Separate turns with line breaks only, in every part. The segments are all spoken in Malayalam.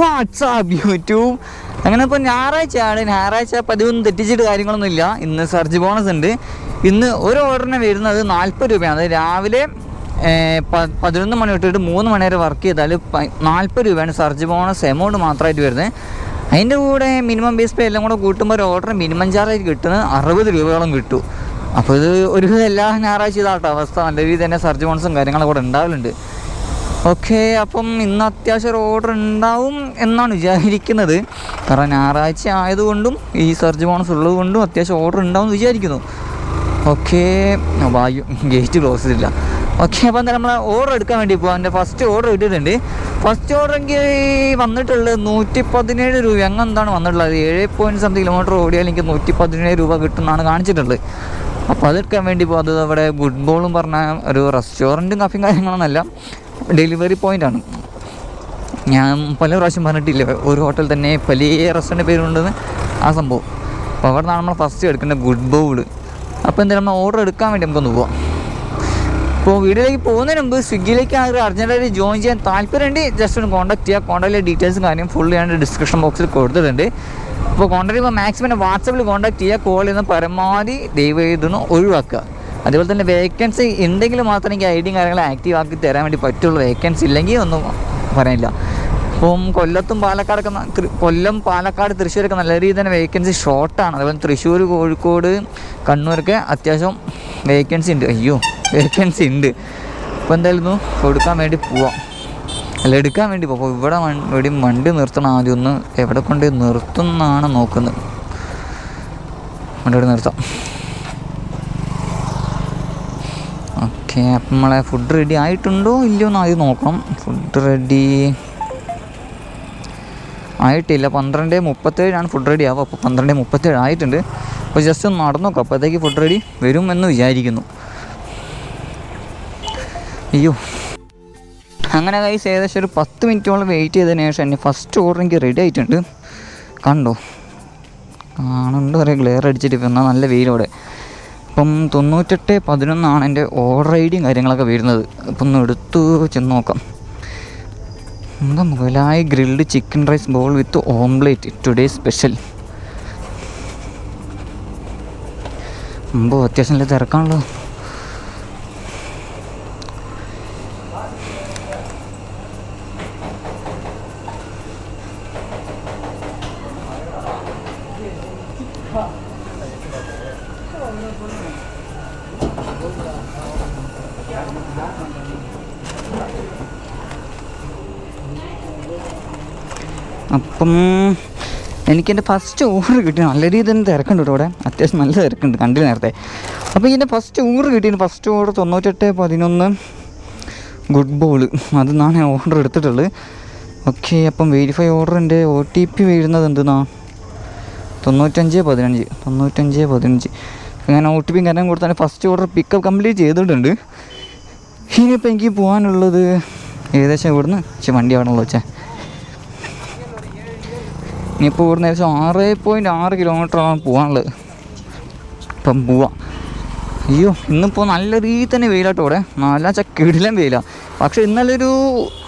WhatsApp YouTube. അങ്ങനെ ഇപ്പോൾ ഞായറാഴ്ചയാണ്. ഞായറാഴ്ച പതിവൊന്നും തെറ്റിച്ചിട്ട് കാര്യങ്ങളൊന്നും ഇല്ല ഇന്ന് സർജ് ബോണസ് ഉണ്ട്. ഇന്ന് ഒരു ഓർഡറിന് വരുന്നത് നാൽപ്പത് രൂപയാണ്. അത് രാവിലെ പതിനൊന്ന് മണി തൊട്ടിട്ട് മൂന്ന് മണി വരെ വർക്ക് ചെയ്താൽ നാൽപ്പത് രൂപയാണ് സർജ് ബോണസ് എമൗണ്ട് മാത്രമായിട്ട് വരുന്നത്. അതിന്റെ കൂടെ മിനിമം ബേസ് പേ എല്ലാം കൂടെ കൂട്ടുമ്പോൾ ഒരു ഓർഡർ മിനിമം ചാർജായിട്ട് കിട്ടുന്നത് അറുപത് രൂപയോളം കിട്ടും. അപ്പോൾ ഇത് ഒരു എല്ലാ ഞായറാഴ്ച ഇതാട്ടോ അവസ്ഥ. നല്ല രീതിയിൽ തന്നെ സർജ് ബോണസും കാര്യങ്ങളും കൂടെ ഉണ്ടാവലുണ്ട്. ഓക്കെ അപ്പം ഇന്ന് അത്യാവശ്യം ഓർഡർ ഉണ്ടാവും എന്നാണ് വിചാരിക്കുന്നത്. കാരണം ഞായറാഴ്ച ആയതുകൊണ്ടും ഈ സർജ് ബോണസ് ഉള്ളത് കൊണ്ടും അത്യാവശ്യം ഓർഡർ ഉണ്ടാവും എന്ന് വിചാരിക്കുന്നു. ഓക്കെ വായു ഗേറ്റ് ക്ലോസ് ചെയ്തില്ല ഓക്കെ അപ്പം എന്താ നമ്മൾ ഓർഡർ എടുക്കാൻ വേണ്ടി പോകാം എന്റെ ഫസ്റ്റ് ഓർഡർ ഇട്ടിട്ടുണ്ട്. ഫസ്റ്റ് ഓർഡർ എനിക്ക് വന്നിട്ടുള്ളത് നൂറ്റി പതിനേഴ് രൂപ. അങ്ങനെ എന്താണ് വന്നിട്ടുള്ളത്? ഏഴ് പോയിന്റ് സംതിങ് കിലോമീറ്റർ ഓടിയാൽ എനിക്ക് നൂറ്റി പതിനേഴ് രൂപ കിട്ടുമെന്നാണ് കാണിച്ചിട്ടുള്ളത്. അപ്പോൾ അതെടുക്കാൻ വേണ്ടി പോകും അത് അവിടെ ഗുഡ് ബോളും പറഞ്ഞ ഒരു റെസ്റ്റോറന്റും കഫിയും കാര്യങ്ങളൊന്നുമല്ല ഡെലിവറി പോയിന്റാണ് ഞാൻ പല പ്രാവശ്യം പറഞ്ഞിട്ടില്ല ഒരു ഹോട്ടൽ തന്നെ പല റെസ്റ്റോറന്റ് പേരുണ്ടെന്ന് ആ സംഭവം. അപ്പോൾ അവിടെ നിന്നാണ് നമ്മൾ ഫസ്റ്റ് എടുക്കേണ്ട ഗുഡ് ബൗൾ അപ്പോൾ എന്തായാലും നമ്മൾ ഓർഡർ എടുക്കാൻ വേണ്ടി നമുക്കൊന്ന് പോവാം. ഇപ്പോൾ വീട്ടിലേക്ക് പോകുന്നതിന് മുമ്പ് സ്വിഗ്ഗിയിലേക്ക് ആരും അർജന്റായിട്ട് ജോയിൻ ചെയ്യാൻ താല്പര്യമുണ്ട്. ജസ്റ്റ് ഒന്ന് കോൺടാക്ട് ചെയ്യുക കോൺടാക്റ്റിലെ ഡീറ്റെയിൽസും കാര്യം ഫുൾ ഞാൻ ഡിസ്ക്രിപ്ഷൻ ബോക്സിൽ കൊടുത്തിട്ടുണ്ട്. അപ്പോൾ കോൺടാക്ട് ചെയ്യുമ്പോൾ മാക്സിമം വാട്സപ്പിൽ കോൺടാക്ട് ചെയ്യുക കോൾ ചെയ്യുന്ന പരമാവധി ദയവ് ചെയ്തൊന്ന് ഒഴിവാക്കുക. അതുപോലെ തന്നെ വേക്കൻസി ഉണ്ടെങ്കിൽ മാത്രമേ എനിക്ക് ഐ ഡിയും കാര്യങ്ങളും ആക്റ്റീവ് ആക്കി തരാൻ വേണ്ടി പറ്റുള്ളൂ. വേക്കൻസി ഇല്ലെങ്കിൽ ഒന്നും പറയാനില്ല. ഇപ്പം കൊല്ലത്തും പാലക്കാടൊക്കെ കൊല്ലം പാലക്കാട് തൃശ്ശൂരൊക്കെ നല്ല രീതിയിൽ തന്നെ വേക്കൻസി ഷോർട്ടാണ് അതുപോലെ തൃശ്ശൂർ കോഴിക്കോട് കണ്ണൂരൊക്കെ അത്യാവശ്യം വേക്കൻസി ഉണ്ട്. അയ്യോ വേക്കൻസി ഉണ്ട്. അപ്പോൾ എന്തായിരുന്നു കൊടുക്കാൻ വേണ്ടി പോവാം. അല്ല എടുക്കാൻ വേണ്ടി പോകും അപ്പോൾ ഇവിടെ വേണ്ടി വണ്ടി നിർത്തണം ആദ്യം ഒന്ന്. എവിടെ കൊണ്ട് നിർത്തുന്നാണ് നോക്കുന്നത്. വണ്ടി ഇവിടെ നിർത്താം. ഓക്കെ അപ്പം നമ്മളെ ഫുഡ് റെഡി ആയിട്ടുണ്ടോ ഇല്ലയോ എന്ന് ആദ്യം നോക്കണം ഫുഡ് റെഡി ആയിട്ടില്ല. പന്ത്രണ്ട് മുപ്പത്തേഴാണ് ഫുഡ് റെഡി ആവുക. അപ്പോൾ പന്ത്രണ്ട് മുപ്പത്തേഴ് ആയിട്ടുണ്ട്. അപ്പോൾ ജസ്റ്റ് ഒന്ന് നടന്നു നോക്കാം. അപ്പോഴത്തേക്ക് ഫുഡ് റെഡി വരും എന്ന് വിചാരിക്കുന്നു. അയ്യോ. അങ്ങനെ കൈസ് ഏകദേശം ഒരു പത്ത് മിനിറ്റോളം വെയിറ്റ് ചെയ്തതിന് ശേഷം എന്റെ ഫസ്റ്റ് ഓർഡർ എനിക്ക് റെഡി ആയിട്ടുണ്ട്. കണ്ടോ? കാണുന്നുണ്ട്. പറയാം ഗ്ലെയർ അടിച്ചിട്ട് ഇപ്പം എന്നാൽ നല്ല വെയിലോടെ. ഇപ്പം തൊണ്ണൂറ്റെട്ട് പതിനൊന്നാണ് എന്റെ ഓർഡർ ഐ ഡിയും കാര്യങ്ങളൊക്കെ വരുന്നത്. അപ്പം ഒന്ന് എടുത്തു ചെന്ന് നോക്കാം. എന്താ മുതലായി grilled chicken rice ball with omelette today special. മുമ്പ് അത്യാവശ്യം നല്ല തിരക്കാണല്ലോ. അപ്പം എനിക്ക് എന്റെ ഫസ്റ്റ് ഓർഡർ കിട്ടി നല്ല രീതിയിൽ തന്നെ തിരക്കുണ്ട് ഇവിടെ അത്യാവശ്യം നല്ല തിരക്കുണ്ട് കണ്ടില്ല നേരത്തെ. അപ്പോൾ ഇതിന്റെ ഫസ്റ്റ് ഓർഡർ കിട്ടിയിട്ട് ഫസ്റ്റ് ഓർഡർ തൊണ്ണൂറ്റെട്ട് പതിനൊന്ന് ഗുഡ് ബോൾ. അതെന്നാണ് ഞാൻ ഓർഡർ എടുത്തിട്ടുള്ളത്. ഓക്കെ അപ്പം വെരിഫൈ ഓർഡറിന്റെ ഒ ടി പി വരുന്നത് എന്തെന്നാ തൊണ്ണൂറ്റഞ്ച് പതിനഞ്ച് തൊണ്ണൂറ്റഞ്ച് പതിനഞ്ച്. അങ്ങനെ ഒ ടി പി കാരണം കൊടുത്താൽ ഫസ്റ്റ് ഓർഡർ പിക്കപ്പ് കംപ്ലീറ്റ് ചെയ്തിട്ടുണ്ട്. ഇനിയിപ്പോൾ എനിക്ക് പോകാനുള്ളത് ഏകദേശം ഇവിടുന്ന് പക്ഷേ വണ്ടി അവിടെ ഉള്ളു വെച്ചാൽ ഇനിയിപ്പോൾ ഇവിടുന്ന് ഏകദേശം ആറ് പോയിന്റ് ആറ് കിലോമീറ്ററാണ് പോകാനുള്ളത് ഇപ്പം പോവാം. അയ്യോ ഇന്നിപ്പോൾ നല്ല രീതിയിൽ തന്നെ വെയിലാട്ടോ ഇവിടെ. നല്ല ചക്കിടിലും വെയിലാണ് പക്ഷേ ഇന്നലെ ഒരു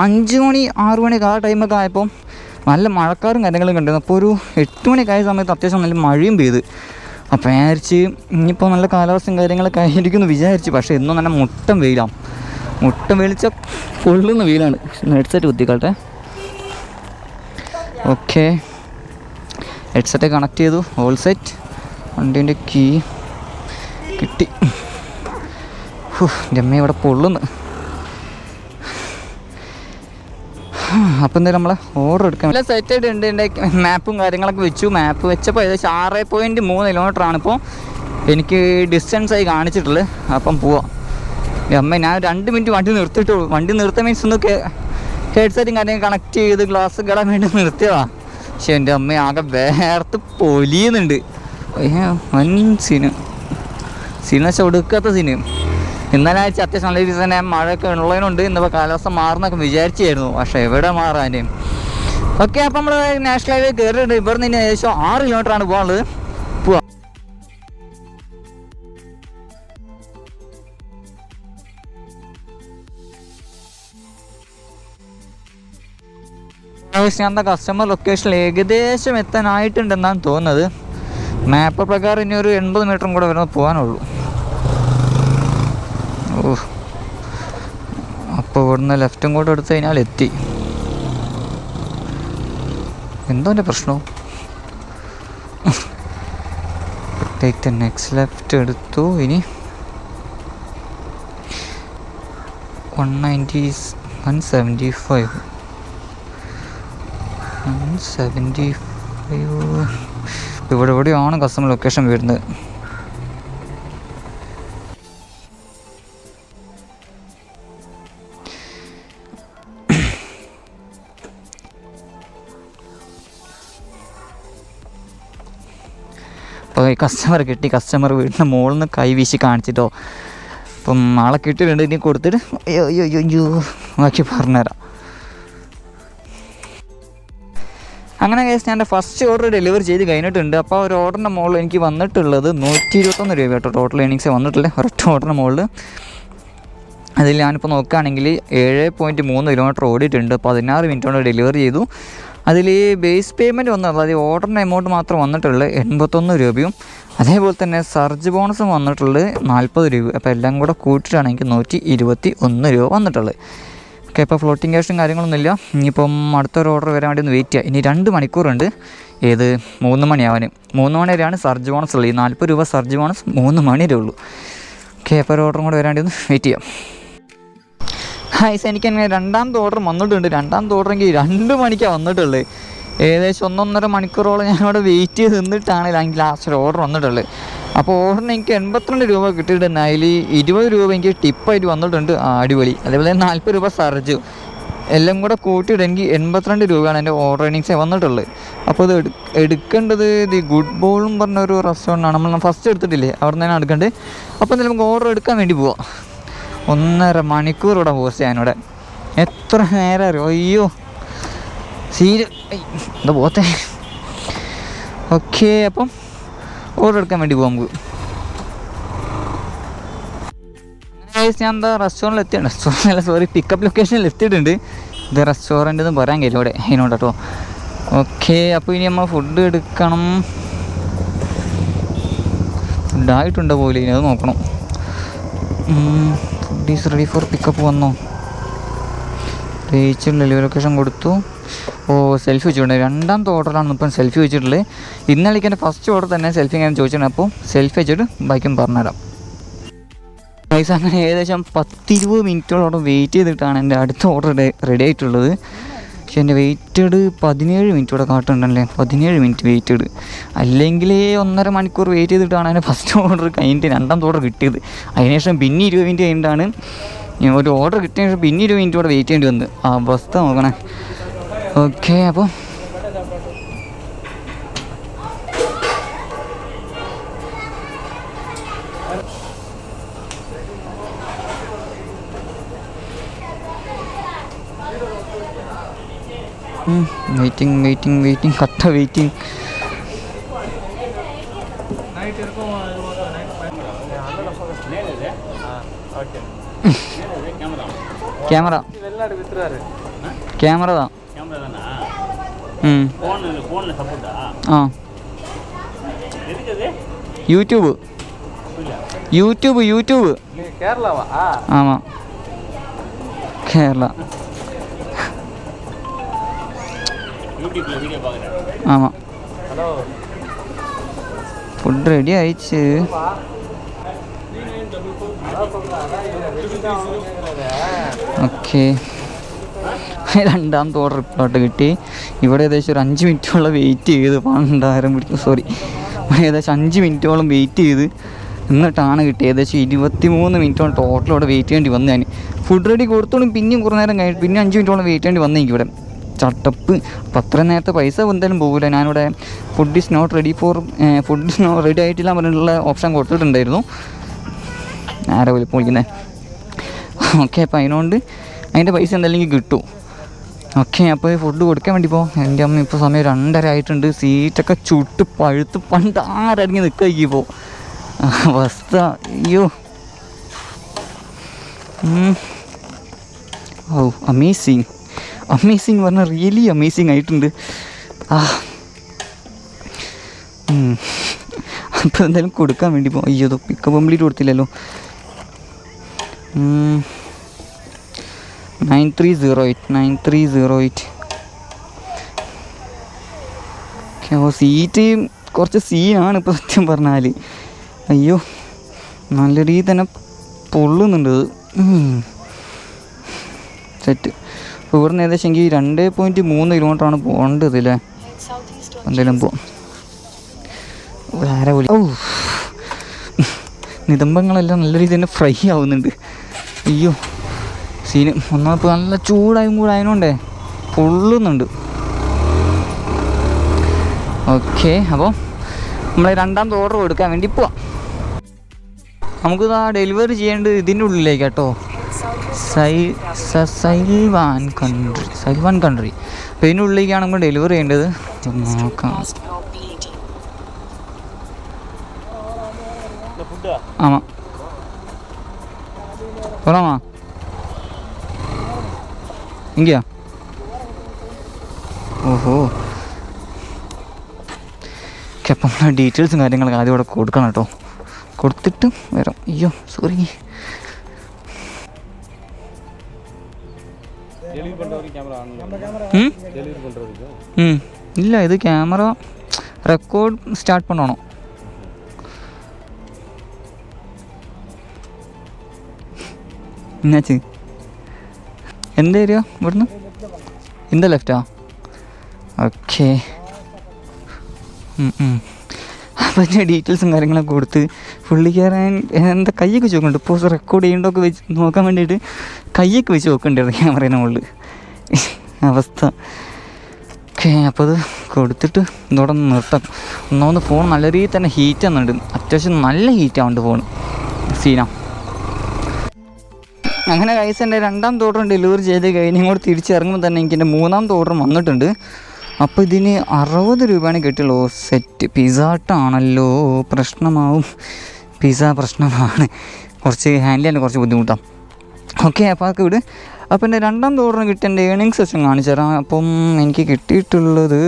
അഞ്ച് മണി ആറ് മണിയൊക്കെ ആ ടൈമൊക്കെ ആയപ്പോൾ നല്ല മഴക്കാരും കാര്യങ്ങളും കണ്ടിരുന്നു അപ്പോൾ ഒരു എട്ട് മണിയൊക്കെ ആയ സമയത്ത് അത്യാവശ്യം നല്ല മഴയും പെയ്ത്. അപ്പോൾ വിചാരിച്ച് ഇനിയിപ്പോൾ നല്ല കാലാവസ്ഥയും കാര്യങ്ങളൊക്കെ ആയിരിക്കും എന്ന് വിചാരിച്ച്. പക്ഷേ ഇന്നും നല്ല മുട്ടം വെയിലാണ് മുട്ടം വെളിച്ച പൊള്ളുന്ന വെയിലാണ്. ഹെഡ്സെറ്റ് കുത്തിക്കോട്ടെ. ഓക്കെ. ഹെഡ്സെറ്റ് കണക്ട് ചെയ്തു ഓൾ സെറ്റ് വണ്ടീന്റെ കീ കിട്ടി. ജമ്മ ഇവിടെ പൊള്ളുന്നു. അപ്പം എന്തായാലും നമ്മളെ ഓർഡർ എടുക്കാൻ എല്ലാം സെറ്റ് ആയിട്ടുണ്ട് എന്റെ മാപ്പും കാര്യങ്ങളൊക്കെ വെച്ചു. മാപ്പ് വെച്ചപ്പോൾ ഏകദേശം ആറ് പോയിന്റ് മൂന്ന് കിലോമീറ്റർ ആണ് ഇപ്പോൾ എനിക്ക് ഡിസ്റ്റൻസ് ആയി കാണിച്ചിട്ടുള്ളത് അപ്പം പോവാം. അമ്മ ഞാൻ രണ്ട് മിനിറ്റ് വണ്ടി നിർത്തിയിട്ടുള്ളൂ. വണ്ടി നിർത്താൻ മീൻസ് ഒന്ന് ഹെഡ്സെറ്റും കാര്യങ്ങൾ കണക്ട് ചെയ്ത് ഗ്ലാസ് കിടാൻ വേണ്ടി നിർത്തിയതാണ് പക്ഷെ എന്റെ അമ്മ ആകെ വേർത്ത് പൊലിയുന്നുണ്ട്. വൻ സീന്. സീന ചൊടുക്കാത്ത ഒടുക്കാത്ത സീന്. ഇന്നലെ ആഴ്ച അത്യാവശ്യം നല്ല രീതിയിൽ തന്നെ മഴയൊക്കെ ഉള്ളതിനുണ്ട്. ഇന്നിപ്പോൾ കാലാവസ്ഥ മാറുന്നൊക്കെ വിചാരിച്ചായിരുന്നു പക്ഷേ എവിടെ മാറാൻ? ഓക്കെ അപ്പം നമ്മൾ നാഷണൽ ഹൈവേ കയറിയിട്ടുണ്ട് ഇവിടെ നിന്ന് ഏകദേശം ആറ് കിലോമീറ്ററാണ് പോകാനുള്ളത് ഞാൻ എന്താ കസ്റ്റമർ ലൊക്കേഷൻ ഏകദേശം എത്താനായിട്ടുണ്ടെന്നാണ് തോന്നുന്നത്. മാപ്പ് പ്രകാരം ഇനി ഒരു എൺപത് മീറ്ററും കൂടെ വരുമ്പോൾ പോകാനുള്ളൂ ഓ അപ്പോൾ ഇവിടുന്ന് ലെഫ്റ്റും കൂടെ എടുത്തു കഴിഞ്ഞാൽ എത്തി. എന്തോ എന്റെ പ്രശ്നവും നെക്സ്റ്റ് ലെഫ്റ്റ് എടുത്തു ഇനി one ninety one seventy five seventy five. ഇവിടെ എവിടെയാണ് കസ്റ്റമർ ലൊക്കേഷൻ വരുന്നത്? അപ്പോൾ ഈ കസ്റ്റമർ കിട്ടി. കസ്റ്റമർ വീടിന്റെ മുകളിൽ നിന്ന് കൈ വീശി കാണിച്ചിട്ടോ. അപ്പം ആളെ കിട്ടിയിട്ടുണ്ട്. ഇനി കൊടുത്തിട്ട് അയ്യോ അയ്യോ അയ്യോ. ബാക്കി പറഞ്ഞുതരാം. അങ്ങനെ കേസ് ഞാൻ എന്റെ ഫസ്റ്റ് ഓർഡർ ഡെലിവറി ചെയ്ത് കഴിഞ്ഞിട്ടുണ്ട്. അപ്പോൾ ഒരു ഓർഡറിന്റെ മുകളിൽ എനിക്ക് വന്നിട്ടുള്ളത് നൂറ്റി ഇരുപത്തൊന്ന് രൂപ കേട്ടോ. ടോട്ടൽ ഏണിങ്സ് വന്നിട്ടില്ല? ഒരൊറ്റ ഓർഡറിന്റെ മുകളിൽ അതിൽ ഞാനിപ്പോൾ നോക്കുകയാണെങ്കിൽ ഏഴ് പോയിന്റ് മൂന്ന് കിലോമീറ്റർ ഓടിയിട്ടുണ്ട്. പതിനാറ് മിനിറ്റ് കൊണ്ട് ഡെലിവറി ചെയ്തു. അതിൽ ബേസ് പേയ്മെന്റ് വന്നുള്ളത് അതായത് ഓർഡറിന്റെ എമൗണ്ട് മാത്രം വന്നിട്ടുള്ളത് എൺപത്തൊന്ന് രൂപയും അതേപോലെ തന്നെ സർജ് ബോണസും വന്നിട്ടുള്ളത് നാൽപ്പത് രൂപ. അപ്പോൾ എല്ലാം കൂടെ കൂട്ടിയിട്ടാണെങ്കിൽ നൂറ്റി ഇരുപത്തി ഒന്ന് രൂപ വന്നിട്ടുള്ളത്. ഓക്കെ ഇപ്പോൾ ഫ്ലോട്ടിംഗ് ക്യാഷും കാര്യങ്ങളൊന്നുമില്ല. ഇനിയിപ്പം അടുത്തൊരു ഓർഡർ വരാൻ വേണ്ടി ഒന്ന് വെയിറ്റ് ചെയ്യാം. ഇനി രണ്ട് മണിക്കൂറുണ്ട്. ഏത്? മൂന്ന് മണിയാവാൻ മൂന്ന് മണി വരെയാണ് സർജ് ബോണസ് ഉള്ളത്. ഈ നാൽപ്പത് രൂപ സർജ് ബോണസ് മൂന്ന് മണി വരെ ഉള്ളൂ. ഓക്കെ അപ്പോൾ ഒരു ഓർഡറും കൂടെ വരാൻ വേണ്ടി ഒന്ന് വെയിറ്റ് ചെയ്യാം. ഹായ്സ് എനിക്ക് അങ്ങനെ രണ്ടാമത്തെ ഓർഡർ വന്നിട്ടുണ്ട്. രണ്ടാമത്തെ ഓർഡർ എനിക്ക് രണ്ട് മണിക്കാണ് വന്നിട്ടുള്ളത് ഏകദേശം ഒന്നൊന്നര മണിക്കൂറോളം ഞാൻ അവിടെ വെയിറ്റ് ചെയ്ത് നിന്നിട്ടാണ് ലാസ്റ്റ് ഒരു ഓർഡർ വന്നിട്ടുള്ളത് അപ്പോൾ ഓർഡറിന് എനിക്ക് എൺപത്തിരണ്ട് രൂപ കിട്ടിയിട്ടുണ്ട്. അതിൽ ഇരുപത് രൂപ എനിക്ക് ടിപ്പായിട്ട് വന്നിട്ടുണ്ട്. അടിപൊളി. അതേപോലെ തന്നെ നാൽപ്പത് രൂപ സർജ്. എല്ലാം കൂടെ കൂട്ടിയിട്ട് എനിക്ക് എൺപത്തിരണ്ട് രൂപയാണ് എന്റെ ഓർഡർ ഏണിങ്സ് വന്നിട്ടുള്ളത്. അപ്പോൾ ഇത് എടു- എടുക്കേണ്ടത് ഇത് ഗുഡ് ബോളും പറഞ്ഞ ഒരു റെസ്റ്റോറന്റാണ് നമ്മൾ ഫസ്റ്റ് എടുത്തിട്ടില്ലേ? അവിടെ നിന്നാണ് എടുക്കേണ്ടത്. അപ്പോൾ എന്തായാലും നമുക്ക് ഓർഡർ എടുക്കാൻ വേണ്ടി പോവാം. ഒന്നര മണിക്കൂർ ഇവിടെ പോസ്റ്റ് ചെയ്യാനിവിടെ എത്ര നേരം അറിയോ? അയ്യോ. സീര് എന്താ പോത്തെ? ഓക്കെ അപ്പം ഓർഡർ എടുക്കാൻ വേണ്ടി പോകാം. നമുക്ക് ഞാൻ എന്താ റെസ്റ്റോറന്റിൽ എത്തിയാണ് റെസ്റ്റോറന്റ് സോറി പിക്കപ്പ് ലൊക്കേഷനിൽ എത്തിയിട്ടുണ്ട്. ഇത് റെസ്റ്റോറന്റ് എന്ന് പറയാൻ കഴിയില്ല ഇവിടെ. അതിനോട് കേട്ടോ. ഓക്കെ അപ്പോൾ ഇനി നമ്മൾ ഫുഡ് എടുക്കണം. ഫുഡായിട്ടുണ്ടോ പോലെ ഇനി അത് നോക്കണം. Food is ready for pickup വന്നോ. റീച്ച് ഡെലിവറി ലൊക്കേഷൻ കൊടുത്തു. ഓ സെൽഫി വെച്ചിട്ടുണ്ട്. രണ്ടാമത്തെ ഓർഡറിലാണ് ഇപ്പം സെൽഫി വെച്ചിട്ടുള്ളത്. ഇന്നലേക്ക് എന്റെ ഫസ്റ്റ് ഓർഡർ തന്നെ സെൽഫി ഞാൻ ചോദിച്ചിട്ടുണ്ട്. അപ്പോൾ സെൽഫി വെച്ചിട്ട് ബാക്കിയും പറഞ്ഞുതരാം. പൈസ അങ്ങനെ ഏകദേശം പത്തിരുപത് മിനിറ്റോളം വെയിറ്റ് ചെയ്തിട്ടാണ് എന്റെ അടുത്ത ഓർഡർ റെഡി ആയിട്ടുള്ളത്. പക്ഷെ എന്റെ വെയിറ്റഡ് പതിനേഴ് മിനിറ്റ് കൂടെ കാട്ടുന്നുണ്ടല്ലേ? പതിനേഴ് മിനിറ്റ് വെയിറ്റഡ് അല്ലെങ്കിൽ ഒന്നര മണിക്കൂർ വെയിറ്റ് ചെയ്തിട്ടാണ് എന്റെ ഫസ്റ്റ് ഓർഡർ കഴിഞ്ഞിട്ട് രണ്ടാം ഓർഡർ കിട്ടിയത്. അതിനുശേഷം പിന്നെ ഇരുപത് മിനിറ്റ് കഴിഞ്ഞിട്ടാണ് ഒരു ഓർഡർ കിട്ടിയ ശേഷം പിന്നെ ഇരുപത് മിനിറ്റ് കൂടെ വെയിറ്റ് ചെയ്യേണ്ടി വന്നത്. ആ അവസ്ഥ നോക്കണേ. ഓക്കെ അപ്പോൾ വെയിറ്റിംഗ് വെയിറ്റിംഗ് വെയിറ്റിംഗ് കട്ട വെയിറ്റിംഗ് ക്യാമറ. ക്യാമറ தான் യൂട്യൂബ്.
YouTube YouTube. ആമാ.
കേരള.
ആമാ.
ഫുഡ് റെഡി അയച്ച് ഓക്കേ. രണ്ടാമത്തെ ഓർഡർ ഇപ്പോട്ട് കിട്ടി. ഇവിടെ ഏകദേശം ഒരു അഞ്ച് മിനിറ്റോളം വെയിറ്റ് ചെയ്ത്. പണ്ടായിരം പിടിക്കും സോറി ഏകദേശം അഞ്ച് മിനിറ്റോളം വെയിറ്റ് ചെയ്ത്. എന്നിട്ടാണ് കിട്ടിയത്. ഏകദേശം ഇരുപത്തി മൂന്ന് മിനിറ്റോളം ടോട്ടൽ ഇവിടെ വെയിറ്റ് ചെയ്യേണ്ടി വന്നു ഞാൻ. ഫുഡ് റെഡി കൊടുത്തോളും പിന്നെയും കുറേ നേരം കഴിഞ്ഞിട്ട് പിന്നെ അഞ്ച് മിനിറ്റോളം വെയിറ്റ് ചെയ്യേണ്ടി വന്നു ഇവിടെ ചട്ടപ്പ്. അപ്പം അത്ര നേരത്തെ പൈസ എന്തായാലും പോകില്ല ഞാനിവിടെ food is not ready for food is not ready ആയിട്ടില്ല പറഞ്ഞിട്ടുള്ള ഓപ്ഷൻ കൊടുത്തിട്ടുണ്ടായിരുന്നു. ആരാ വലിപ്പം വിളിക്കുന്നത് ഓക്കെ അപ്പോൾ അതിനോണ്ട് അതിന്റെ പൈസ എന്തായാലും കിട്ടും. ഓക്കെ അപ്പോൾ ഫുഡ് കൊടുക്കാൻ വേണ്ടി പോ. എന്റെ അമ്മ ഇപ്പോൾ സമയം രണ്ടര ആയിട്ടുണ്ട്. സീറ്റൊക്കെ ചുട്ട് പഴുത്ത് പണ്ട് ആരടങ്ങി നിൽക്കുക പോ. അവസ്ഥ. അയ്യോ. ഓ അമേസിങ് അമേസിങ് പറഞ്ഞാൽ റിയലി അമേസിങ് ആയിട്ടുണ്ട്. ആ. അപ്പോൾ എന്തായാലും കൊടുക്കാൻ വേണ്ടി പോകും അയ്യോ pickup complete കൊടുത്തില്ലല്ലോ. Nine three zero eight nine three zero eight. Oh seat കുറച്ച് സീനാണ് ഇപ്പോൾ സത്യം പറഞ്ഞാൽ അയ്യോ നല്ല രീതിയിൽ തന്നെ പൊള്ളുന്നുണ്ട് സെറ്റ്. അപ്പോൾ ഇവിടുന്ന് ഏകദേശം എനിക്ക് രണ്ട് പോയിന്റ് മൂന്ന് കിലോമീറ്ററാണ് പോകേണ്ടത് അല്ലേ? എന്തെങ്കിലും പോവാം വേറെ വിളി ഓ നിതംബങ്ങളെല്ലാം നല്ല രീതിയിൽ തന്നെ ഫ്രൈ ആവുന്നുണ്ട്. അയ്യോ. സീന് ഒന്നാമപ്പോൾ നല്ല ചൂടായും കൂടെ ആയതുകൊണ്ടേ പൊള്ളുന്നുണ്ട് ഓക്കെ അപ്പോൾ നമ്മൾ രണ്ടാമത്തെ ഓർഡർ കൊടുക്കാൻ വേണ്ടി പോവാം നമുക്കിത് ആ ഡെലിവറി ചെയ്യേണ്ടത് ഇതിൻ്റെ ഉള്ളിലേക്ക് കേട്ടോ സൈ സ- സൈൽവാൻ കൺട്രി സൈൽവാൻ കൺട്രി അപ്പോൾ ഇതിൻ്റെ ഉള്ളിലേക്കാണ് നമ്മൾ ഡെലിവറി ചെയ്യേണ്ടത് ഒന്ന് നോക്കാം
இந்த ஃபுட்டா
ஆமாம் போகலாமா ഇങ്ങയാ ഓഹോ അപ്പം നമ്മൾ ഡീറ്റെയിൽസും കാര്യങ്ങളൊക്കെ ആദ്യം ഇവിടെ കൊടുക്കണം കേട്ടോ. കൊടുത്തിട്ട് വരാം. അയ്യോ സോറി ഇല്ല ഇത് ക്യാമറ റെക്കോർഡ് സ്റ്റാർട്ട് പണോ എന്നാ എന്നാച്ചു എന്ത് ഏരിയ ഇവിടുന്ന്? ഇന്ത ലെഫ്റ്റാ ഓക്കെ അപ്പം ഞാൻ ഡീറ്റെയിൽസും കാര്യങ്ങളൊക്കെ കൊടുത്ത് പുള്ളിക്കാരൻ എന്താ കയ്യൊക്കെ വെച്ച് നോക്കുന്നുണ്ട്. ഇപ്പോൾ റെക്കോർഡ് ചെയ്യേണ്ടതൊക്കെ വെച്ച് നോക്കാൻ വേണ്ടിയിട്ട് കയ്യൊക്കെ വെച്ച് നോക്കണ്ടായിരുന്നു ക്യാമറേനെ മുകളിൽ അവസ്ഥ. ഓക്കെ അപ്പോൾ അത് കൊടുത്തിട്ട് ഇതോടെ നിർത്താം. ഒന്നാമത് ഫോൺ നല്ല രീതിയിൽ തന്നെ ഹീറ്റ് ആവുന്നുണ്ട്. അത്യാവശ്യം നല്ല ഹീറ്റ് ആവുന്നുണ്ട് ഫോൺ സീന. അങ്ങനെ കൈസ് എന്റെ രണ്ടാം തോട്ടർ ഡെലിവറി ചെയ്ത് കഴിഞ്ഞ് ഇങ്ങോട്ട് തിരിച്ചിറങ്ങുമ്പോൾ തന്നെ എനിക്ക് എന്റെ മൂന്നാം തോട്ടർ വന്നിട്ടുണ്ട്. അപ്പോൾ ഇതിന് അറുപത് രൂപയാണ് കിട്ടുള്ളൂ സെറ്റ് പിസാട്ടാണല്ലോ പ്രശ്നമാവും. പിസ പ്രശ്നമാണ്. കുറച്ച് ഹാൻഡിൽ ചെയ്യാൻ കുറച്ച് ബുദ്ധിമുട്ടാണ് ഓക്കെ അപ്പോൾ അതൊക്കെ വിട്. അപ്പോൾ എന്റെ രണ്ടാം തോട്ടറിന് കിട്ടിയ എന്റെ ഏണിങ്സ് വെച്ചും കാണിച്ചു തരാം അപ്പം എനിക്ക് കിട്ടിയിട്ടുള്ളത്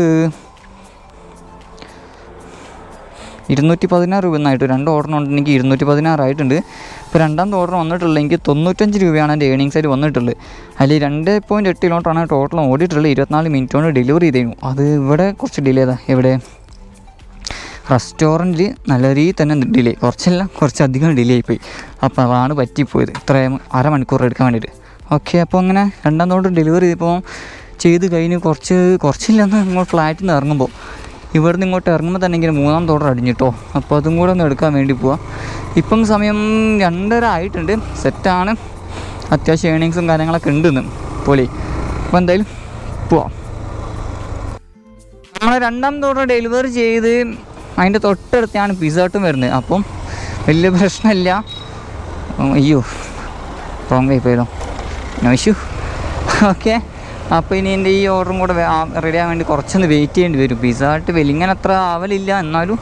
ഇരുന്നൂറ്റി പതിനാറ് രൂപ എന്നായിട്ട് രണ്ട് ഓർഡർ എനിക്ക് ഇരുന്നൂറ്റി പതിനാറായിട്ടുണ്ട് ഇപ്പോൾ രണ്ടാമത്തെ ഓർഡർ വന്നിട്ടുള്ളത് എനിക്ക് തൊണ്ണൂറ്റഞ്ച് രൂപയാണ് എന്റെ ഏണിങ്സ് ആയിട്ട് വന്നിട്ടുള്ളത്. അതിൽ രണ്ട് പോയിന്റ് എട്ട് കിലോമീറ്ററാണ് ടോട്ടൽ ഓടിയിട്ടുള്ളത്. ഇരുപത്തിനാല് മിനിറ്റ് കൊണ്ട് ഡെലിവറി ചെയ്തിരുന്നു അത് ഇവിടെ കുറച്ച് ഡിലേ ചെയ്താ എവിടെ? റെസ്റ്റോറന്റിൽ നല്ല രീതിയിൽ തന്നെ ഡിലേ കുറച്ചല്ല കുറച്ചധികം ഡിലേ ആയിപ്പോയി. അപ്പോൾ അതാണ് പറ്റിപ്പോയത്. ഇത്രയും അരമണിക്കൂർ എടുക്കാൻ വേണ്ടിയിട്ട്. ഓക്കെ അപ്പോൾ അങ്ങനെ രണ്ടാം തോട്ട് ഡെലിവറി ചെയ്തപ്പോൾ ചെയ്ത് കഴിഞ്ഞ് കുറച്ച് കുറച്ചില്ലെന്ന് നമ്മൾ ഫ്ലാറ്റിൽ നിന്ന് ഇറങ്ങുമ്പോൾ ഇവിടുന്ന് ഇങ്ങോട്ട് ഇറങ്ങുമ്പോൾ തന്നെ ഇങ്ങനെ മൂന്നാം തോട്ടം അടിഞ്ഞിട്ടോ. അപ്പോൾ അതും കൂടെ ഒന്ന് എടുക്കാൻ വേണ്ടി പോവാം. ഇപ്പം സമയം രണ്ടര ആയിട്ടുണ്ട്. സെറ്റാണ് അത്യാവശ്യം ഏണിങ്സും കാര്യങ്ങളൊക്കെ ഉണ്ടെന്ന്. പൊളി അപ്പോൾ എന്തായാലും പോവാം. നമ്മൾ രണ്ടാം തോട്ടം ഡെലിവറി ചെയ്ത് അതിന്റെ തൊട്ടടുത്താണ് പിസേർട്ടും വരുന്നത്. അപ്പം വലിയ പ്രശ്നമില്ല. അയ്യോ റോങ് വേ പോയല്ലോ. നോ ഇഷ്യൂ ഓക്കെ അപ്പോൾ ഇനി എന്റെ ഈ ഓർഡറും കൂടെ റെഡി ആകാൻ വേണ്ടി കുറച്ചൊന്ന് വെയിറ്റ് ചെയ്യേണ്ടി വരും. പിസാട്ട് വെലിങ്ങനെ അത്ര ആവലില്ല. എന്നാലും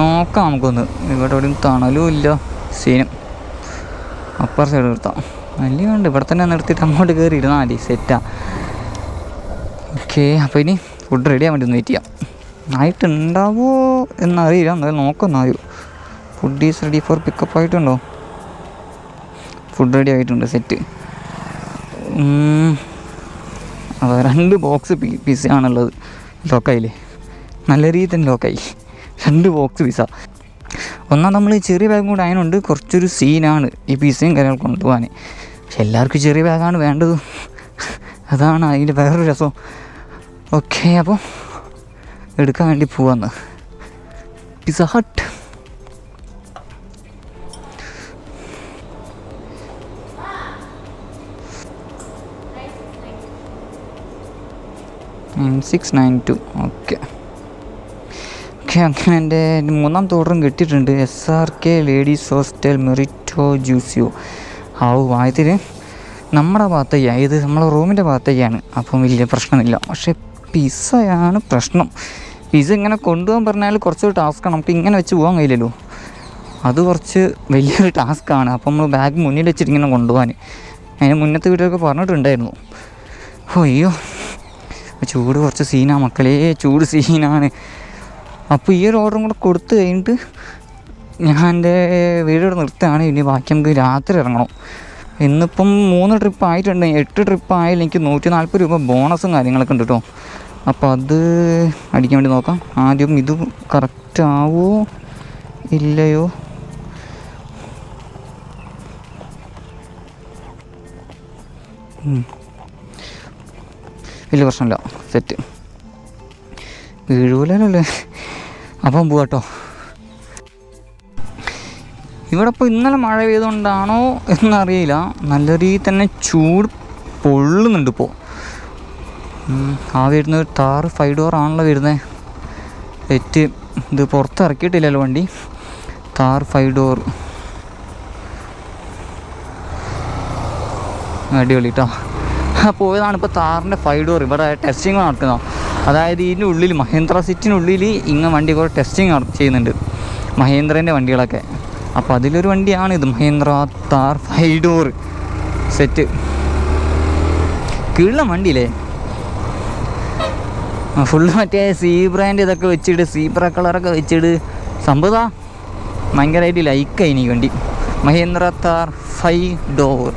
നോക്കാം നമുക്കൊന്ന്. ഇവിടെ ഒരു തണലും ഇല്ല. സീനും. അപ്പർ സൈഡ് നിർത്താം. വലിയ ഉണ്ട്. ഇവിടെ തന്നെ നിർത്തിയിട്ട് അങ്ങോട്ട് കയറി ഇരുന്നാൽ മതി. സെറ്റാ ഓക്കെ അപ്പോൾ ഇനി ഫുഡ് റെഡി ആകാൻ വേണ്ടി ഒന്ന് വെയിറ്റ് ചെയ്യാം. ആയിട്ടുണ്ടാവോ എന്നറിയില്ല. എന്തായാലും നോക്കാം ആയോ food is ready for pickup ആയിട്ടുണ്ടോ? ഫുഡ് റെഡി ആയിട്ടുണ്ട്. സെറ്റ് അതെ രണ്ട് ബോക്സ് പി പിസ ആണുള്ളത്. ലോക്കായില്ലേ നല്ല രീതിയിൽ തന്നെ ലോക്കായി രണ്ട് ബോക്സ് പിസ ഒന്നാം നമ്മൾ ചെറിയ ബാഗും കൂടെ അതിനുണ്ട് കുറച്ചൊരു സീനാണ് ഈ പിസയും കാര്യങ്ങൾ കൊണ്ടുപോകാൻ. പക്ഷെ എല്ലാവർക്കും ചെറിയ ബാഗാണ് വേണ്ടത്. അതാണ് അതിന്റെ വേറൊരു രസം. ഓക്കെ അപ്പോൾ എടുക്കാൻ വേണ്ടി പോവാന്ന്. Pizza hut six nine two okay okay അങ്ങനെ എന്റെ മൂന്നാമത്തെ ഓർഡറും കിട്ടിയിട്ടുണ്ട്. S R K ladies hostel മെറിറ്റോ ജ്യൂസിയോ ആവു ആയതിൽ നമ്മുടെ ഭാഗത്തേക്ക് ഇത് നമ്മളെ റൂമിന്റെ ഭാഗത്തേക്കാണ് അപ്പം വലിയ പ്രശ്നമില്ല. പക്ഷേ പിസ്സയാണ് പ്രശ്നം. പിസ്സ ഇങ്ങനെ കൊണ്ടുപോകാൻ പറഞ്ഞാൽ കുറച്ചൊരു ടാസ്ക്കാണ്. നമുക്ക് ഇങ്ങനെ വെച്ച് പോകാൻ കഴിയില്ലല്ലോ. അത് കുറച്ച് വലിയൊരു ടാസ്ക്കാണ്. അപ്പം നമ്മൾ ബാഗ് മുന്നിൽ വെച്ചിട്ട് ഇങ്ങനെ കൊണ്ടുപോകാൻ അതിന് മുന്നത്തെ വീട്ടിലൊക്കെ പറഞ്ഞിട്ടുണ്ടായിരുന്നു. അയ്യോ. ചൂട് കുറച്ച് സീനാണ് മക്കളെ ചൂട് സീനാണ് അപ്പോൾ ഈ ഒരു ഓർഡറും കൂടെ കൊടുത്തു കഴിഞ്ഞിട്ട് ഞാൻ എന്റെ വീട് നിർത്തുകയാണ്. ഇനി ബാക്കി നമുക്ക് രാത്രി ഇറങ്ങണം. ഇന്നിപ്പം മൂന്ന് ട്രിപ്പ് ആയിട്ടുണ്ട്. എട്ട് ട്രിപ്പ് ആയാലും എനിക്ക് നൂറ്റി നാൽപ്പത് രൂപ ബോണസും കാര്യങ്ങളൊക്കെ ഉണ്ട് കേട്ടോ. അപ്പോൾ അത് അടിക്കാൻ വേണ്ടി നോക്കാം. ആദ്യം ഇത് കറക്റ്റ് ആവോ? ഇല്ലയോ? ഉം. വലിയ പ്രശ്നമില്ല. സെറ്റ് വീഴൂലല്ലേ. അപ്പം പോവാട്ടോ ഇവിടെ ഇപ്പോൾ ഇന്നലെ മഴ പെയ്തുകൊണ്ടാണോ എന്നറിയില്ല. നല്ല രീതിയിൽ തന്നെ ചൂട് പൊള്ളുന്നുണ്ട് ഇപ്പോൾ ആ വരുന്ന ഒരു താറ് ഫൈവ് ഡോർ ആണല്ലോ വരുന്നത് എറ്റ് ഇത് പുറത്ത് ഇറക്കിയിട്ടില്ലല്ലോ വണ്ടി. താർ ഫൈവ് ഡോർ അടിപൊളി കേട്ടോ പോയതാണ് ഇപ്പോൾ താറിന്റെ ഫൈവ് ഡോർ ഇവിടെ ടെസ്റ്റിങ് നടക്കുന്നത് അതായത് ഇതിന്റെ ഉള്ളിൽ മഹേന്ദ്ര സിറ്റിനുള്ളിൽ ഇങ്ങനെ വണ്ടി കുറേ ടെസ്റ്റിങ് ചെയ്യുന്നുണ്ട്. മഹേന്ദ്രന്റെ വണ്ടികളൊക്കെ. അപ്പോൾ അതിലൊരു വണ്ടിയാണ് ഇത് Mahindra Thar five door set. കീഴുള്ള വണ്ടിയില്ലേ? ഫുള്ള് മറ്റേ സീബ്രാന്റെ ഇതൊക്കെ വെച്ചിട്ട് സീബ്ര കളറൊക്കെ വെച്ചിട്ട് സംഭവ ഭയങ്കരമായിട്ട് ലൈക്കായി എനിക്ക് വണ്ടി. Mahindra Thar five door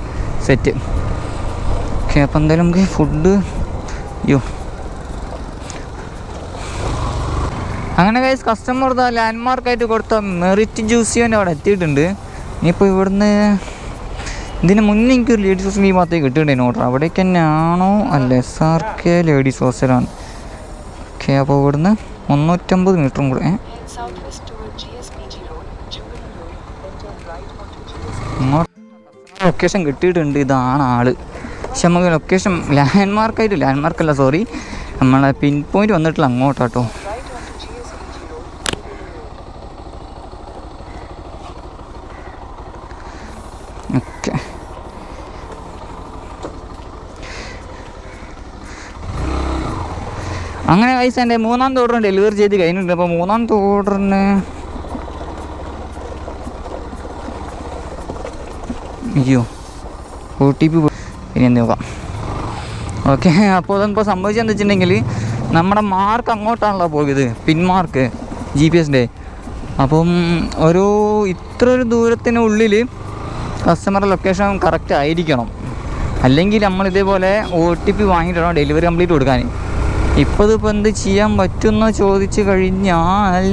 set. Okay അപ്പം എന്തായാലും നമുക്ക് ഫുഡ് അയ്യോ അങ്ങനെ കൈസ് കസ്റ്റമർ ഇതാ ലാൻഡ്മാർക്കായിട്ട് കൊടുത്ത മെറിറ്റ് ജ്യൂസിയോന്റെ അവിടെ എത്തിയിട്ടുണ്ട്. ഇനിയിപ്പോൾ ഇവിടുന്ന് ഇതിന് മുന്നേ എനിക്ക് ഒരു ലേഡീസ് ഹോസ്റ്റൽ ഈ ഭാഗത്തേക്ക് കിട്ടിയിട്ടുണ്ടായിരുന്നു ഓർഡർ അവിടേക്ക് തന്നെയാണോ അല്ല എസ് ആർ കെ ലേഡീസ് ഹോസ്റ്റലാണ് ഓക്കെ അപ്പോൾ ഇവിടുന്ന് മുന്നൂറ്റമ്പത് മീറ്ററും കൂടെ ലൊക്കേഷൻ കിട്ടിയിട്ടുണ്ട്. ഇതാണ് ആൾ. പക്ഷെ നമുക്ക് ലൊക്കേഷൻ ലാൻഡ്മാർക്കായിട്ട് ലാൻഡ്മാർക്കല്ല സോറി നമ്മളെ പിൻ പോയിന്റ് വന്നിട്ടില്ല അങ്ങോട്ടാട്ടോ. ഓക്കെ. അങ്ങനെ പൈസ എന്റെ മൂന്നാം ഓർഡർ ഡെലിവറി ചെയ്ത് കഴിഞ്ഞിട്ടുണ്ട്. അപ്പോൾ മൂന്നാമത്തെ ഓർഡറിന് അയ്യോ ഒ ടി പി ഇനി നോക്കാം. ഓക്കെ അപ്പോൾ അതിപ്പോൾ സംഭവിച്ചതെന്ന് വെച്ചിട്ടുണ്ടെങ്കിൽ നമ്മുടെ മാർക്ക് അങ്ങോട്ടാണല്ലോ പോയത് പിൻമാർക്ക് ജി പി എസിന്റെ അപ്പം ഒരു ഇത്ര ഒരു ദൂരത്തിന് ദൂരത്തിനുള്ളിൽ കസ്റ്റമറുടെ ലൊക്കേഷൻ കറക്റ്റ് ആയിരിക്കണം. അല്ലെങ്കിൽ നമ്മൾ ഇതേപോലെ ഒ ടി പി വാങ്ങിയിട്ട് ഡെലിവറി കംപ്ലീറ്റ് കൊടുക്കാൻ. ഇപ്പോൾ ഇതിപ്പോൾ എന്ത് ചെയ്യാൻ പറ്റുമെന്ന് ചോദിച്ചു കഴിഞ്ഞാൽ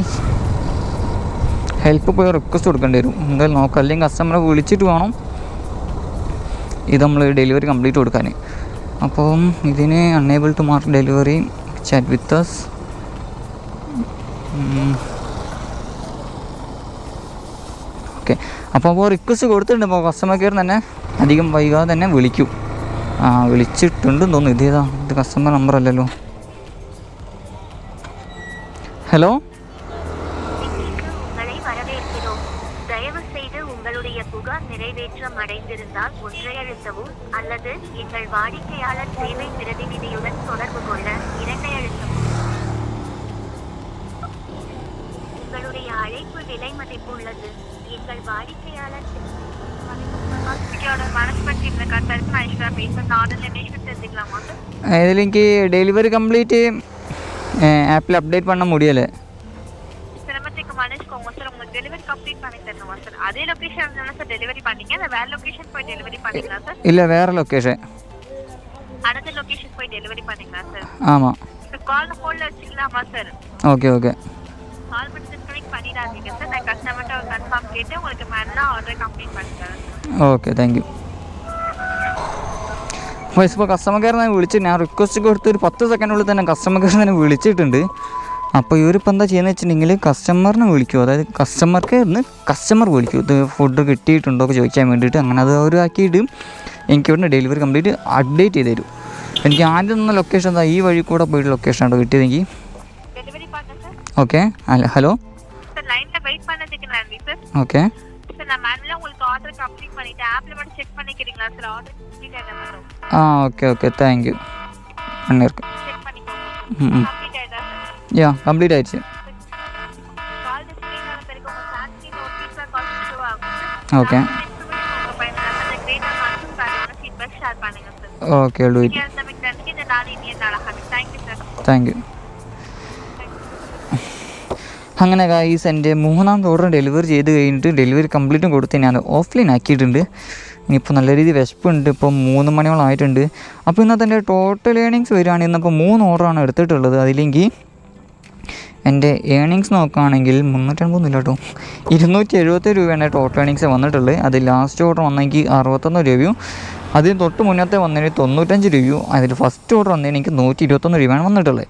ഹെൽപ്പ് പോയി റിക്വസ്റ്റ് കൊടുക്കേണ്ടി വരും. എന്തായാലും നോക്കാം. അല്ലെങ്കിൽ കസ്റ്റമറെ വിളിച്ചിട്ട് വേണം ഇത് നമ്മൾ ഡെലിവറി കംപ്ലീറ്റ് കൊടുക്കാൻ അപ്പം ഇതിന് unable to mark delivery chat with us okay അപ്പോൾ അപ്പോൾ റിക്വസ്റ്റ് കൊടുത്തിട്ടുണ്ട്. അപ്പോൾ കസ്റ്റമർ കെയർ തന്നെ അധികം വൈകാതെ തന്നെ വിളിക്കും. ആ വിളിച്ചിട്ടുണ്ടെന്ന് തോന്നുന്നു. ഇതേതാ ഇത് കസ്റ്റമർ നമ്പർ അല്ലല്ലോ. ஹலோ
அடைந்திருந்தால் ஒன்றை அழுத்தவும் அல்லது எங்கள் வாடிக்கையாளர் சேவை பிரதிநிதியுடன் தொடர்பு கொள்ள இரண்டை அழுத்தவும் உங்களுடைய அழைப்பு விலை மதிப்புள்ளது எங்கள் வாடிக்கையாளர் மேனேஜ்மெண்ட் டீம்ல கன்சல்ட் மனுஷா பேசுறது ஆர்டர் லிமிடேஷன் தெரிஞ்சுக்கலாமா?
இதில் எனக்கு டெலிவரி கம்ப்ளீட்டு ஆப்பில் அப்டேட் பண்ண முடியலை.
டெலிவரி கம்ப்ளீட் பண்ணி தரணுமா சார் அதே லொகேஷன் தானே சார் டெலிவரி பண்ணீங்க இல்லை வேற லொகேஷன் போய் டெலிவரி பண்ணீங்களா சார்
இல்லை வேறு லொக்கேஷன்
அடுத்த லொகேஷன் போய் டெலிவரி பண்ணீங்களா சார்
ஆமாம்
இப்போ கால் ஹோல்ல வச்சுக்கலாமா சார்
ஓகே ஓகே
கால் பண்ணி டிஸ்கனெக்ட் பண்ணிடாதீங்க சார் நான் கஸ்டமர்கிட்ட ஒரு கன்ஃபார்ம் கேட்டு உங்களுக்கு மேலாம் ஆர்டர் கம்ப்ளீட் பண்ணி தரேன்
ഓക്കെ താങ്ക് യു വൈസ് ഇപ്പോൾ കസ്റ്റമർ കെയർ ഞാൻ വിളിച്ച് ഞാൻ റിക്വസ്റ്റ് കൊടുത്ത് ഒരു പത്ത് സെക്കൻഡിനുള്ളിൽ തന്നെ കസ്റ്റമർ കെയർ തന്നെ വിളിച്ചിട്ടുണ്ട് അപ്പോൾ ഇവരിപ്പോൾ എന്താ ചെയ്യുന്നത് വെച്ചിട്ടുണ്ടെങ്കിൽ കസ്റ്റമറിനെ വിളിക്കും അതായത് കസ്റ്റമർ കെയറിന് കസ്റ്റമർ വിളിക്കും ഇത് ഫുഡ് കിട്ടിയിട്ടുണ്ടോ ഒക്കെ ചോദിക്കാൻ വേണ്ടിയിട്ട് അങ്ങനെ അത് അവർ ആക്കിയിട്ട് എനിക്ക് ഇവിടുന്ന് ഡെലിവറി കംപ്ലീറ്റ് അപ്ഡേറ്റ് ചെയ്ത് തരും എനിക്ക് ആദ്യം തന്ന ലൊക്കേഷൻ എന്താ ഈ വഴി കൂടെ പോയിട്ട് ലൊക്കേഷൻ ഉണ്ടോ കിട്ടിയതെങ്കിൽ
டெலிவரி பண்ண சார்
ഓക്കെ അല്ല ഹലോ
சார் லைன்ல வெயிட் பண்ணதுக்கு நன்றி சார்
ഓക്കെ
சார் நான் மேனுவலாக உங்களுக்கு ஆர்டர் கம்ப்ளீட் பண்ணிட்டேன் ஆப்பில் மட்டும் செக் பண்ணிக்கிறீங்களா சார் ஆர்டர் கம்ப்ளீட் ஆகிட மட்டும்
ആ okay okay thank you അണ്ണീർക്ക്
check பண்ணிக்கோங்க
ம், ம்.
கம்ப்ளீட் ஆகிட்டா sir
ya complete ആയിடுச்சு okay
okay
thank you അങ്ങനെ ഗായ്സ് എന്റെ മൂന്നാം ഓർഡർ ഡെലിവറി ചെയ്ത് കഴിഞ്ഞിട്ട് ഡെലിവറി കംപ്ലീറ്റും കൊടുത്ത് ഞാൻ ഓഫ്ലൈൻ ആക്കിയിട്ടുണ്ട്. ഇനിയിപ്പോൾ നല്ല രീതിയിൽ വിശപ്പുണ്ട്. ഇപ്പോൾ മൂന്ന് മണിയോളം ആയിട്ടുണ്ട്. അപ്പോൾ ഇന്നത്തെ എന്റെ ടോട്ടൽ ഏണിങ്സ് വരികയാണ് ഇന്നിപ്പോൾ മൂന്ന് ഓർഡറാണ് എടുത്തിട്ടുള്ളത്. അതിലെങ്കിൽ എന്റെ ഏണിങ്സ് നോക്കുകയാണെങ്കിൽ മുന്നൂറ്റമ്പതൊന്നുമില്ല കേട്ടോ. ഇരുന്നൂറ്റി എഴുപത്തി രൂപയാണ് ടോട്ടൽ ഏണിങ്സ് വന്നിട്ടുള്ളത്. അത് ലാസ്റ്റ് ഓർഡർ വന്നെങ്കിൽ അറുപത്തൊന്ന് രൂപയും അതിന് തൊട്ട് മുന്നത്തെ വന്നതിന് തൊണ്ണൂറ്റഞ്ച് രൂപയും അതിൽ ഫസ്റ്റ് ഓർഡർ വന്നതിന് എനിക്ക് നൂറ്റി ഇരുപത്തൊന്ന് രൂപയാണ് വന്നിട്ടുള്ളത്.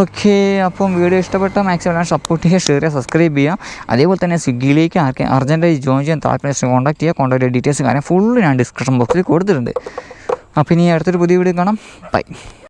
ഓക്കെ അപ്പം വീഡിയോ ഇഷ്ടപ്പെട്ട മാക്സിമം സപ്പോർട്ട് ചെയ്യുക ഷെയർ ചെയ്യുക സബ്സ്ക്രൈബ് ചെയ്യുക. അതേപോലെ തന്നെ സ്വിഗ്ഗിയിലേക്ക് ആർക്കെ അർജന്റായി ജോയിൻ ചെയ്യാൻ താല്പര്യം കോൺടാക്ട് ചെയ്യുക. കോൺടാക്ട് ഡീറ്റെയിൽസ് കാര്യം ഫുള്ള് ഞാൻ ഡിസ്ക്രിപ്ഷൻ ബോക്സിൽ കൊടുത്തിട്ടുണ്ട്. അപ്പോൾ ഇനി അടുത്തൊരു പുതിയ വീഡിയോ കാണാം. ബൈ